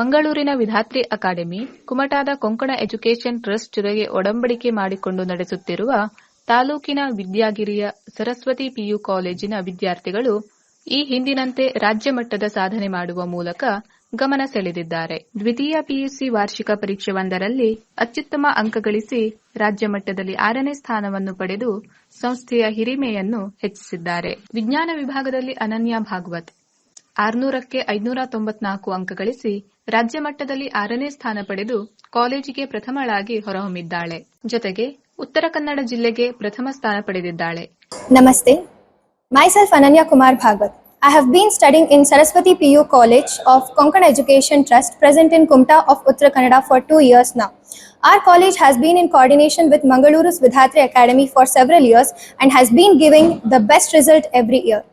ಮಂಗಳೂರಿನ ವಿಧಾತ್ರಿ ಅಕಾಡೆಮಿ, ಕುಮಟಾದ Konkan education trust ಜೊತೆಗೆ ಒಡಂಬಡಿಕೆ ಮಾಡಿಕೊಂಡು ನಡೆಸುತ್ತಿರುವ ತಾಲೂಕಿನ ವಿದ್ಯಾಗಿರಿಯ ಸರಸ್ವತಿ ಪಿಯು ಕಾಲೇಜಿನ ವಿದ್ಯಾರ್ಥಿಗಳು ಈ ಹಿಂದಿನಂತೆ ರಾಜ್ಯ ಮಟ್ಟದ ಸಾಧನೆ ಮಾಡುವ ಮೂಲಕ ಗಮನ ಸೆಳೆದಿದ್ದಾರೆ. ದ್ವಿತೀಯ ಪಿಯುಸಿ ವಾರ್ಷಿಕ ಪರೀಕ್ಷೆ ಒಂದರಲ್ಲಿ ಅತ್ಯುತ್ತಮ ಅಂಕ ಗಳಿಸಿ ರಾಜ್ಯ ಮಟ್ಟದಲ್ಲಿ ಆರನೇ ಸ್ಥಾನವನ್ನು ಪಡೆದು ಸಂಸ್ಥೆಯ ಹಿರಿಮೆಯನ್ನು ಹೆಚ್ಚಿಸಿದ್ದಾರೆ. ವಿಜ್ಞಾನ ವಿಭಾಗದಲ್ಲಿ ಅನನ್ಯ ಭಾಗವತ್. ಆರ್ನೂರಕ್ಕೆ ಐದುನೂರ ತೊಂಬತ್ನಾಲ್ಕು ಅಂಕ ಗಳಿಸಿ ರಾಜ್ಯ ಮಟ್ಟದಲ್ಲಿ ಆರನೇ ಸ್ಥಾನ ಪಡೆದು ಕಾಲೇಜಿಗೆ ಪ್ರಥಮಳಾಗಿ ಹೊರಹೊಮ್ಮಿದ್ದಾಳೆ. ಜೊತೆಗೆ ಉತ್ತರ ಕನ್ನಡ ಜಿಲ್ಲೆಗೆ ಪ್ರಥಮ ಸ್ಥಾನ ಪಡೆದಿದ್ದಾಳೆ. Namaste. Myself Ananya Kumar Bhagwat I have been studying in Saraswati PU college of Konkana education trust present in Kumta of Uttara Kannada for two years ನಾ our college has been in coordination with Mangaluru Svidhatri academy for several years and has been giving the best result every year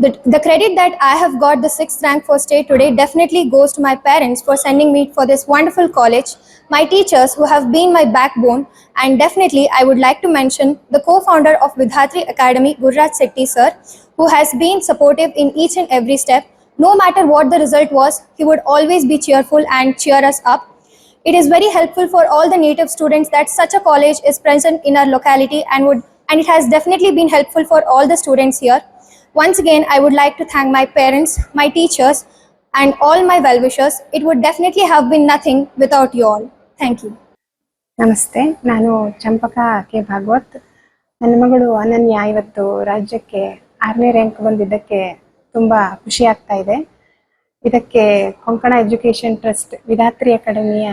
The, the credit that I have got the sixth rank for state today definitely goes to my parents for sending me for this wonderful college, my teachers who have been my backbone, and definitely I would like to mention the co-founder of Vidhatri Academy, Gurraj Setti sir, who has been supportive in each and every step. No matter what the result was, he would always be cheerful and cheer us up. It is very helpful for all the native students that such a college is present in our locality and would and it has definitely been helpful for all the students here. Once again, I would like to thank my parents, my teachers, and all my well wishers. It would definitely have been nothing without you all. Thank you. ನಮಸ್ತೆ ನಾನು ಚಂಪಕಾ K Bhagwat ನನ್ನ ಮಗಳು ಅನನ್ಯ ಇವತ್ತು ರಾಜ್ಯಕ್ಕೆ ಆರನೇ rank ಬಂದಿದ್ದಕ್ಕೆ ತುಂಬಾ ಖುಷಿ ಆಗ್ತಾ ಇದೆ ಇದಕ್ಕೆ ಕೊಂಕಣ ಎಜುಕೇಷನ್ ಟ್ರಸ್ಟ್ ವಿಧಾತ್ರಿ ಅಕಾಡೆಮಿಯ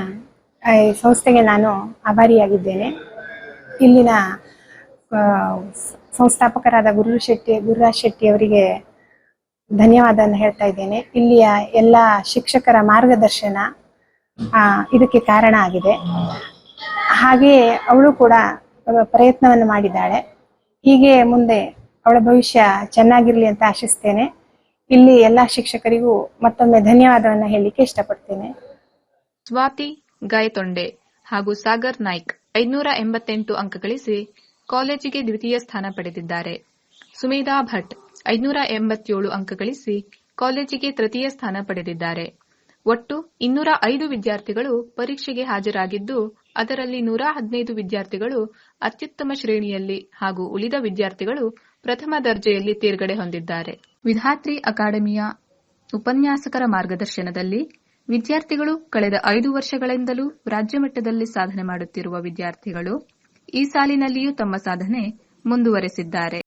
ಸಂಸ್ಥೆಗೆ ನಾನು ಆಭಾರಿಯಾಗಿದ್ದೇನೆ ಇಲ್ಲಿನ ಸಂಸ್ಥಾಪಕರಾದ ಗುರು ಶೆಟ್ಟಿ, ಗುರುರಾಜ್ ಶೆಟ್ಟಿ ಅವರಿಗೆ ಧನ್ಯವಾದ ಹೇಳ್ತಾ ಇದ್ದೇನೆ. ಇಲ್ಲಿಯ ಎಲ್ಲ ಶಿಕ್ಷಕರ ಮಾರ್ಗದರ್ಶನ ಇದಕ್ಕೆ ಕಾರಣ ಆಗಿದೆ. ಹಾಗೆಯೇ ಅವಳು ಕೂಡ ಪ್ರಯತ್ನವನ್ನು ಮಾಡಿದ್ದಾಳೆ. ಹೀಗೆ ಮುಂದೆ ಅವಳ ಭವಿಷ್ಯ ಚೆನ್ನಾಗಿರ್ಲಿ ಅಂತ ಆಶಿಸ್ತೇನೆ. ಇಲ್ಲಿ ಎಲ್ಲ ಶಿಕ್ಷಕರಿಗೂ ಮತ್ತೊಮ್ಮೆ ಧನ್ಯವಾದವನ್ನ ಹೇಳಲಿಕ್ಕೆ ಇಷ್ಟಪಡ್ತೇನೆ. ಸ್ವಾತಿ, ಗಾಯತೊಂಡೆ ಹಾಗೂ ಸಾಗರ್ ನಾಯ್ಕ್ ಐನೂರ ಎಂಬತ್ತೆಂಟು ಅಂಕ ಗಳಿಸಿ ಕಾಲೇಜಿಗೆ ದ್ವಿತೀಯ ಸ್ಥಾನ ಪಡೆದಿದ್ದಾರೆ. ಸುಮೇಧಾ ಭಟ್, ಐನೂರ ಎಂಬತ್ತೇಳು ಅಂಕ ಗಳಿಸಿ ಕಾಲೇಜಿಗೆ ತೃತೀಯ ಸ್ಥಾನ ಪಡೆದಿದ್ದಾರೆ. ಒಟ್ಟು ಇನ್ನೂರ ಐದು ವಿದ್ಯಾರ್ಥಿಗಳು ಪರೀಕ್ಷೆಗೆ ಹಾಜರಾಗಿದ್ದು, ಅದರಲ್ಲಿ ನೂರ ಹದಿನೈದು ವಿದ್ಯಾರ್ಥಿಗಳು ಅತ್ಯುತ್ತಮ ಶ್ರೇಣಿಯಲ್ಲಿ ಹಾಗೂ ಉಳಿದ ವಿದ್ಯಾರ್ಥಿಗಳು ಪ್ರಥಮ ದರ್ಜೆಯಲ್ಲಿ ತೇರ್ಗಡೆ ಹೊಂದಿದ್ದಾರೆ. ವಿಧಾತ್ರಿ ಅಕಾಡೆಮಿಯ ಉಪನ್ಯಾಸಕರ ಮಾರ್ಗದರ್ಶನದಲ್ಲಿ ವಿದ್ಯಾರ್ಥಿಗಳು ಕಳೆದ ಐದು ವರ್ಷಗಳಿಂದಲೂ ರಾಜ್ಯ ಮಟ್ಟದಲ್ಲಿ ಸಾಧನೆ ಮಾಡುತ್ತಿರುವ ವಿದ್ಯಾರ್ಥಿಗಳು ಈ ಸಾಲಿನಲ್ಲಿಯೂ ತಮ್ಮ ಸಾಧನೆ ಮುಂದುವರೆಸಿದ್ದಾರೆ.